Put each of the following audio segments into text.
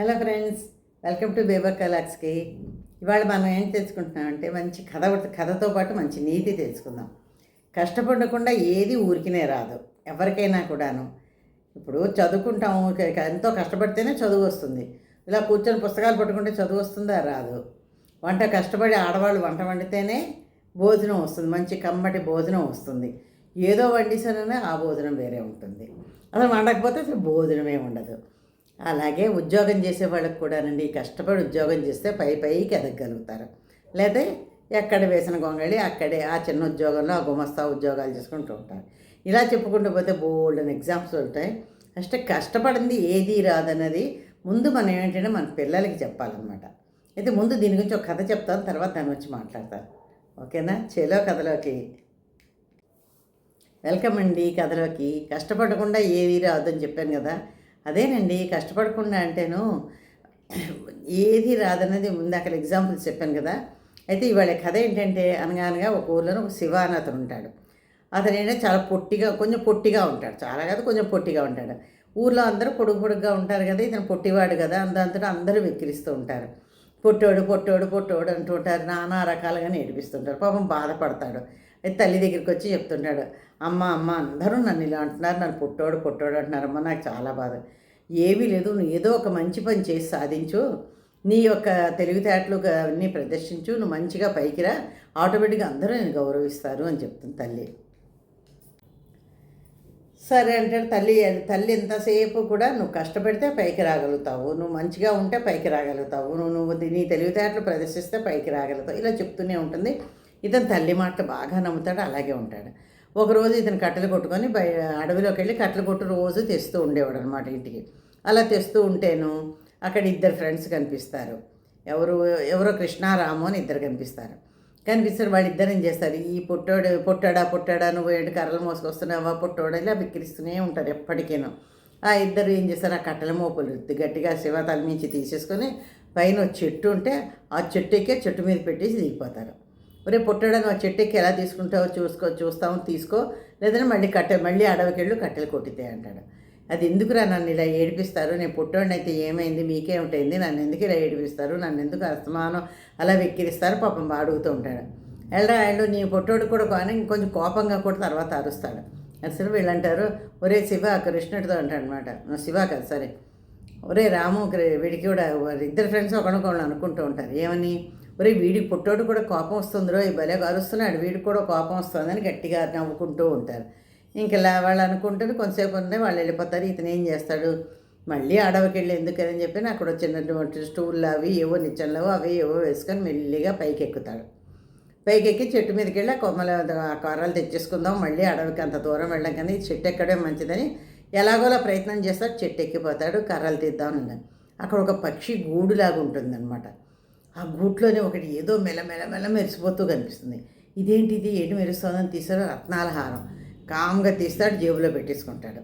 Hello friends welcome to బేబర్ కలాక్స్కి. ఇవాళ మనం ఏం తెలుసుకుంటున్నామంటే మంచి కథ కథతో పాటు మంచి నీతి తెలుసుకుందాం. కష్టపడకుండా ఏది ఊరికినే రాదు ఎవరికైనా కూడాను. ఇప్పుడు చదువుకుంటాము ఎంతో కష్టపడితేనే చదువు వస్తుంది. ఇలా కూర్చొని పుస్తకాలు పట్టుకుంటే చదువు వస్తుందా? రాదు. వంట కష్టపడి ఆడవాళ్ళు వంట వండితేనే భోజనం వస్తుంది మంచి కమ్మటి భోజనం వస్తుంది. ఏదో వండిసననే ఆ భోజనం వేరే ఉంటుంది. అసలు వండకపోతే అసలు భోజనమే ఉండదు. అలాగే ఉద్యోగం చేసే వాళ్ళకి కూడానండి కష్టపడి ఉద్యోగం చేస్తే పై పైకి ఎదగలుగుతారు లేదా ఎక్కడ వేసిన గొంగళి అక్కడే ఆ చిన్న ఉద్యోగంలో ఆ గుమస్తా ఉద్యోగాలు చేసుకుంటూ ఉంటారు. ఇలా చెప్పుకుంటూ పోతే బోల్డెన్ ఎగ్జామ్స్ ఉంటాయి. ఫస్ట్ కష్టపడింది ఏది రాదన్నది ముందు మనం ఏంటంటే మన పిల్లలకి చెప్పాలన్నమాట. అయితే ముందు దీని గురించి ఒక కథ చెప్తాను తర్వాత దాని గురించి మాట్లాడతాను. ఓకేనా? చేలో కథలోకి. వెల్కమ్ అండి కథలోకి. కష్టపడకుండా ఏది రాదని చెప్పాను కదా అదేనండి కష్టపడకుండా అంటేను ఏది రాదన్నది ముందు అక్కడ ఎగ్జాంపుల్ చెప్పాను కదా. అయితే ఇవాళ కథ ఏంటంటే అనగా అనగా ఒక ఊర్లో ఒక శివ అని అతను ఉంటాడు. అతను ఏంటంటే చాలా పొట్టిగా కొంచెం పొట్టిగా ఉంటాడు. చాలా కాదు కొంచెం పొట్టిగా ఉంటాడు. ఊర్లో అందరూ పొడుగు పొడుగ్గా ఉంటారు కదా ఇతను పొట్టివాడు కదా దాంతో అందరూ వెక్కిరిస్తూ ఉంటారు. పొట్టోడు పొట్టోడు పొట్టోడు అంటూ ఉంటారు నానా రకాలుగా నేర్పిస్తుంటారు పాపం బాధపడతాడు. తల్లి దగ్గరికి వచ్చి చెప్తుంటాడు అమ్మ అమ్మ అందరూ నన్ను ఇలా అంటున్నారు నన్ను పుట్టోడు పుట్టోడు అంటున్నారు అమ్మ నాకు చాలా బాధ. ఏమీ లేదు నువ్వు ఏదో ఒక మంచి పని చేసి సాధించు. నీ యొక్క తెలివితేటలు అన్నీ ప్రదర్శించు నువ్వు మంచిగా పైకి రా. ఆటోమేటిక్గా అందరూ నేను గౌరవిస్తారు అని చెప్తుంది తల్లి. సరే అంటే తల్లి తల్లి ఎంతసేపు కూడా నువ్వు కష్టపడితే పైకి రాగలుగుతావు. నువ్వు మంచిగా ఉంటే పైకి రాగలుగుతావు. నువ్వు నువ్వు నీ తెలివితేటలు ప్రదర్శిస్తే పైకి రాగలుగుతావు. ఇలా చెప్తూనే ఉంటుంది. ఇతను తల్లి మాట బాగా నమ్ముతాడు అలాగే ఉంటాడు. ఒకరోజు ఇతను కట్టెలు కొట్టుకొని బయ అడవిలోకి వెళ్ళి కట్టెలు కొట్టు రోజు తెస్తూ ఉండేవాడు అనమాట ఇంటికి. అలా తెస్తూ ఉంటేను అక్కడ ఇద్దరు ఫ్రెండ్స్ కనిపిస్తారు. ఎవరు ఎవరో కృష్ణారాము అని ఇద్దరు కనిపిస్తారు. కనిపిస్తారు వాళ్ళిద్దరు ఏం చేస్తారు? ఈ పొట్టోడు పొట్టాడా పొట్టాడా నువ్వు ఏంటి కర్రలు మోసుకొస్తున్నావా పొట్టోడా ఇలా బిక్కిరిస్తూనే ఉంటారు ఎప్పటికైనా. ఆ ఇద్దరు ఏం చేస్తారు? ఆ కట్టెల మోపులు గట్టిగా శివ తల నుంచి తీసేసుకొని పైన చెట్టు ఉంటే ఆ చెట్టు ఎక్కే చెట్టు మీద పెట్టేసి దిగిపోతారు. ఒరే పొట్టాడని ఆ చెట్టు ఎలా తీసుకుంటావో చూసుకో చూస్తాము తీసుకో. లేదంటే మళ్ళీ కట్టె మళ్ళీ అడవికెళ్ళు కట్టెలు కొట్టితే అంటాడు. అది ఎందుకురా నన్ను ఇలా ఏడిపిస్తారు? నేను పుట్టోడిని అయితే ఏమైంది? మీకే ఉంటుంది? నన్ను ఎందుకు ఇలా ఏడిపిస్తారు? నన్ను ఎందుకు అస్తమానం అలా వెక్కిరిస్తారు? పాపం అడుగుతూ ఉంటాడు. ఎల్రా ఎల్లు నీ పొట్టోడు కూడా కానీ ఇంకొంచెం కోపంగా కూడా తర్వాత అరుస్తాడు. అసలు వీళ్ళంటారు ఒరే శివ కృష్ణుడితో అంటాడు అనమాట శివ కదా సరే. ఒరే రాము వీడికి కూడా ఇద్దరు ఫ్రెండ్స్ ఒకరికొకళ్ళు అనుకుంటూ ఉంటారు. ఏమని? మరి వీడికి పుట్టోడు కూడా కోపం వస్తుందిరో ఈ భలే అరుస్తున్నాడు వీడికి కూడా కోపం వస్తుందని గట్టిగా నవ్వుకుంటూ ఉంటారు. ఇంక వాళ్ళు అనుకుంటారు కొంతసేపు ఉంటే వాళ్ళు వెళ్ళిపోతారు ఇతను ఏం చేస్తాడు? మళ్ళీ అడవికి వెళ్ళి ఎందుకని చెప్పి అక్కడ చిన్నటువంటి చిన్న స్టూళ్ళు అవి ఏవో నిచ్చెనలు అవి ఏవో వేసుకొని మెల్లిగా పైకి ఎక్కుతాడు పైకి ఎక్కి చెట్టు మీదకి వెళ్ళి ఆ కొమ్మల ఆ కర్రలు తెచ్చేసుకుందాం మళ్ళీ అడవికి అంత దూరం వెళ్ళడం కానీ ఈ చెట్టు ఎక్కడే మంచిదని ఎలాగోలా ప్రయత్నం చేస్తాడు చెట్టు ఎక్కిపోతాడు కర్రలు తీద్దామని అక్కడ ఒక పక్షి గూడులాగా ఉంటుందన్నమాట. ఆ గూట్లోనే ఒకటి ఏదో మెలమెల మెల మెరిసిపోతూ కనిపిస్తుంది. ఇదేంటి ఇది? ఏంటి మెరుస్తుందని తీసారో రత్నాల హారం కామ్గా తీస్తాడు జేబులో పెట్టేసుకుంటాడు.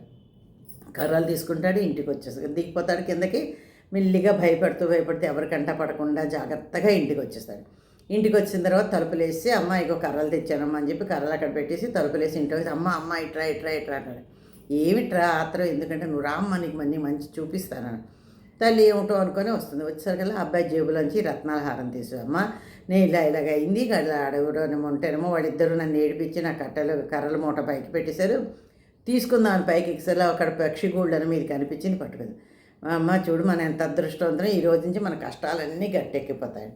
కర్రలు తీసుకుంటాడు ఇంటికి వచ్చేస్తాడు. దిగిపోతాడు కిందకి. మెల్లిగా భయపడుతూ భయపడుతూ ఎవరి కంట పడకుండా జాగ్రత్తగా ఇంటికి వచ్చేస్తాడు. ఇంటికి వచ్చిన తర్వాత తలుపులేసి అమ్మ ఇగో కర్రలు తెచ్చానమ్మా అని చెప్పి కర్రలు అక్కడ పెట్టేసి తలుపులేసి ఇంటికి వచ్చి అమ్మ అమ్మ ఇట్రా ఇట్రా ఇట్రా అంటాడు. ఏమిట్రా ఆత్రం? ఎందుకంటే నువ్వు రామ్మ నీకు మనీ మంచి చూపిస్తాను తల్లి ఏమిటో అనుకొని వస్తుంది. వచ్చేసరికల్లా అబ్బాయి జేబులోంచి రత్నాల హారం తీసు నేను ఇలా ఇలాగ అయింది ఇలా అడవులోనేమో ఉంటేనేమో వాళ్ళిద్దరూ నన్ను ఏడిపించి నా కట్టెలు కర్రల మూట పైకి పెట్టేశారు. తీసుకుందాం పైకి ఎక్సలా అక్కడ పక్షి గూళ్ళని మీది కనిపించింది పట్టుకుంది. అమ్మ చూడు మన ఎంత అదృష్టవంతం ఈ రోజు నుంచి మన కష్టాలన్నీ గట్టెక్కిపోతాయి.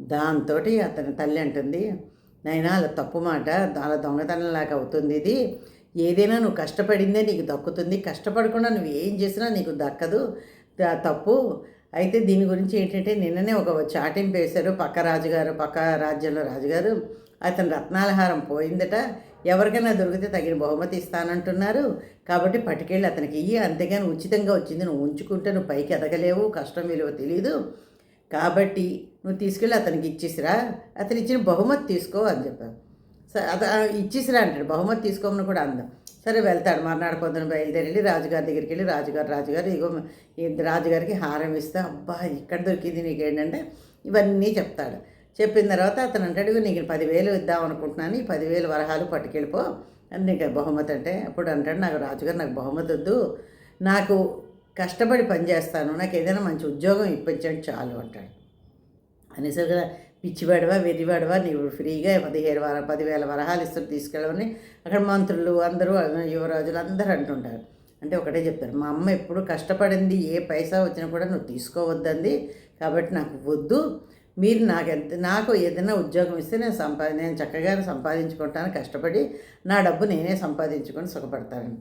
దాంతో అతని తల్లి అంటుంది నైనా అలా తప్పు మాట. అలా దొంగతనంలాగా అవుతుంది ఇది. ఏదైనా నువ్వు కష్టపడిందే నీకు దక్కుతుంది. కష్టపడకుండా నువ్వు ఏం చేసినా నీకు దక్కదు. తప్పు. అయితే దీని గురించి ఏంటంటే నిన్ననే ఒక చాటింపు వేశారు పక్క రాజుగారు పక్క రాజ్యంలో రాజుగారు. అతని రత్నాలహారం పోయిందట. ఎవరికైనా దొరికితే తగిన బహుమతి ఇస్తానంటున్నారు. కాబట్టి పట్టుకెళ్ళి అతనికి ఇయ్యి. అంతేగాని ఉచితంగా వచ్చింది నువ్వు ఉంచుకుంటే నువ్వు పైకి ఎదగలేవు. కష్టం విలువ తెలియదు కాబట్టి నువ్వు తీసుకెళ్ళి అతనికి ఇచ్చేసిరా. అతను ఇచ్చిన బహుమతి తీసుకో అని చెప్పారు. ఇచ్చేసిరా అంటాడు. బహుమతి తీసుకోమని కూడా అందం. సరే వెళ్తాడు. మర్నాడు పొద్దున బయలుదేరి వెళ్ళి రాజుగారి దగ్గరికి వెళ్ళి రాజుగారు రాజుగారు ఇగో ఈ రాజుగారికి హారం ఇస్తే. అబ్బా ఇక్కడ దొరికింది నీకు ఏంటంటే ఇవన్నీ చెప్తాడు. చెప్పిన తర్వాత అతను అంటాడు నీకు పదివేలు ఇద్దాం అనుకుంటున్నాను. ఈ పదివేలు వరహాలు పట్టుకెళ్ళిపో. అని నీకు బహుమతి అంటే అప్పుడు అంటాడు నాకు రాజుగారు నాకు బహుమతి వద్దు. నాకు కష్టపడి పని చేస్తాను నాకు ఏదైనా మంచి ఉద్యోగం ఇప్పించండి చాలు అంటాడు. అనేసరిగా పిచ్చివాడవా వెర్రివాడవా నీవు ఫ్రీగా పదిహేను వర పదివేల వరహాలు ఇస్తారు తీసుకెళ్ళమని అక్కడ మంత్రులు అందరూ యువరాజులు అందరూ అంటుంటారు. అంటే ఒకటే చెప్తారు మా అమ్మ ఎప్పుడు కష్టపడింది ఏ పైసా వచ్చినా కూడా నువ్వు తీసుకోవద్దండి కాబట్టి నాకు వద్దు. మీరు నాకు ఎంత నాకు ఏదైనా ఉద్యోగం ఇస్తే నేను సంపాది నేను చక్కగా సంపాదించుకుంటాను కష్టపడి నా డబ్బు నేనే సంపాదించుకొని సుఖపడతాను.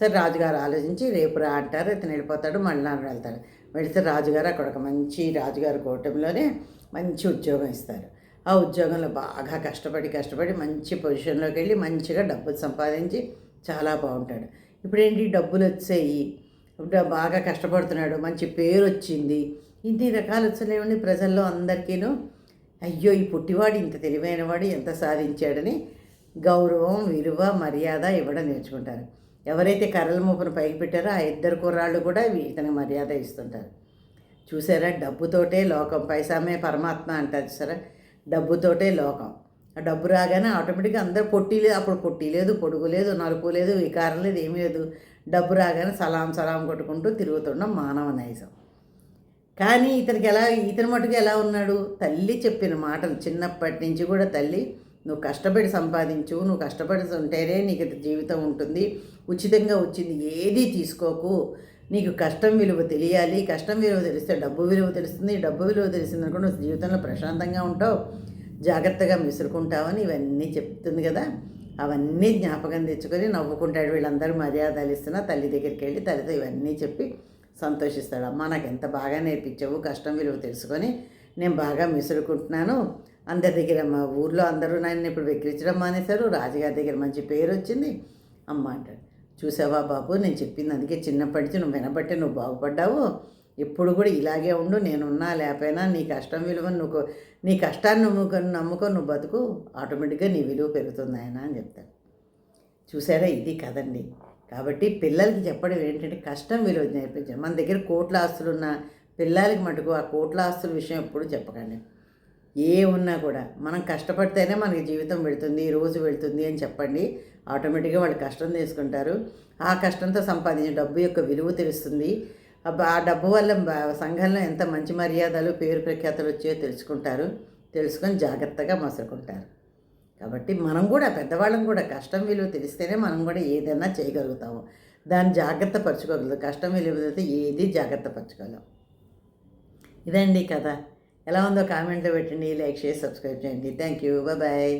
సరే రాజుగారు ఆలోచించి రేపు రా అంటారు ఇతను వెళ్ళిపోతాడు మళ్ళీ వెళ్తాడు. వెళితే రాజుగారు అక్కడ ఒక మంచి రాజుగారి కూటమిలోనే మంచి ఉద్యోగం ఇస్తారు. ఆ ఉద్యోగంలో బాగా కష్టపడి కష్టపడి మంచి పొజిషన్లోకి వెళ్ళి మంచిగా డబ్బులు సంపాదించి చాలా బాగుంటాడు. ఇప్పుడు ఏంటి డబ్బులు వచ్చాయి. ఇప్పుడు బాగా కష్టపడుతున్నాడు. మంచి పేరు వచ్చింది ఇన్ని రకాలు వచ్చినాయండి ప్రజల్లో అందరికీను. అయ్యో ఈ పుట్టివాడు ఇంత తెలివైనవాడు ఎంత సాధించాడని గౌరవం విలువ మర్యాద ఇవ్వడం నేర్చుకుంటారు. ఎవరైతే కర్రల మూపును పైకి పెట్టారో ఆ ఇద్దరు కుర్రాళ్ళు కూడా ఇతనికి మర్యాద ఇస్తుంటారు. చూసారా? డబ్బుతోటే లోకం. పైసామే పరమాత్మ అంటారు సరే డబ్బుతోటే లోకం. ఆ డబ్బు రాగానే ఆటోమేటిక్గా అందరూ పొట్టి లేదు అప్పుడు పొట్టి లేదు పొడుగు లేదు నలుపు లేదు వికారం లేదు ఏమీ లేదు. డబ్బు రాగానే సలాం సలాం కొట్టుకుంటూ తిరుగుతుండం మానవ నైజం. కానీ ఇతనికి ఎలా ఇతని మటుకు ఎలా ఉన్నాడు? తల్లి చెప్పిన మాటలు. చిన్నప్పటి నుంచి కూడా తల్లి నువ్వు కష్టపడి సంపాదించు నువ్వు కష్టపడి ఉంటేనే నీకు జీవితం ఉంటుంది. ఉచితంగా వచ్చింది. ఏది తీసుకోకు. నీకు కష్టం విలువ తెలియాలి కష్టం విలువ తెలిస్తే డబ్బు విలువ తెలుస్తుంది డబ్బు విలువ తెలిసింది అనుకో నువ్వు జీవితంలో ప్రశాంతంగా ఉంటావు జాగ్రత్తగా మిసురుకుంటావని ఇవన్నీ చెప్తుంది కదా. అవన్నీ జ్ఞాపకం తెచ్చుకొని నవ్వుకుంటాడు వీళ్ళందరూ మర్యాదలు ఇస్తున్నా తల్లి దగ్గరికి వెళ్ళి తల్లితో ఇవన్నీ చెప్పి సంతోషిస్తాడు. అమ్మ నాకు ఎంత బాగా నేర్పించావు కష్టం విలువ తెలుసుకొని నేను బాగా మిసురుకుంటున్నాను. అందరి దగ్గర మా ఊర్లో అందరూ నన్ను ఇప్పుడు వెక్కిరించడం మానేశారు రాజుగారి దగ్గర మంచి పేరు వచ్చింది అమ్మ అంటాడు. చూసావా బాబు? నేను చెప్పింది అందుకే చిన్నప్పటి నుంచి నువ్వు వినబట్టి నువ్వు బాగుపడ్డావు. ఎప్పుడు కూడా ఇలాగే ఉండు నేనున్నా లేకపోయినా నీ కష్టం విలువ నువ్వు నీ కష్టాన్ని నమ్ముకొని నమ్ముకొని నువ్వు బతుకు ఆటోమేటిక్గా నీ విలువ పెరుగుతుంది ఆయన అని చెప్తాడు. చూసారా? ఇది కదండి. కాబట్టి పిల్లలకి చెప్పడం ఏంటంటే కష్టం విలువ నేర్పించండి. మన దగ్గర కోట్ల ఆస్తులు ఉన్న పిల్లలకి మటుకు ఆ కోట్ల ఆస్తుల విషయం ఎప్పుడు చెప్పకండి. ఏ ఉన్నా కూడా మనం కష్టపడితేనే మనకి జీవితం వెళుతుంది రోజు వెళుతుంది అని చెప్పండి. ఆటోమేటిక్గా వాళ్ళు కష్టం తీసుకుంటారు. ఆ కష్టంతో సంపాదించిన డబ్బు యొక్క విలువ తెలుస్తుంది. ఆ డబ్బు వల్ల సంఘంలో ఎంత మంచి మర్యాదలు పేరు ప్రఖ్యాతలు వచ్చాయో తెలుసుకుంటారు. తెలుసుకొని జాగ్రత్తగా మసులుకుంటారు కాబట్టి మనం కూడా పెద్దవాళ్ళం కూడా కష్టం విలువ తెలిస్తేనే మనం కూడా ఏదైనా చేయగలుగుతాము. దాన్ని జాగ్రత్త పరచుకోగలదు. కష్టం విలువ తెలిస్తే ఏది జాగ్రత్త పరచుకోలేము ఇదండి కథ. ఎలా ఉందో కామెంట్లో పెట్టండి లైక్ చేసి సబ్స్క్రైబ్ చేయండి. Thank you bye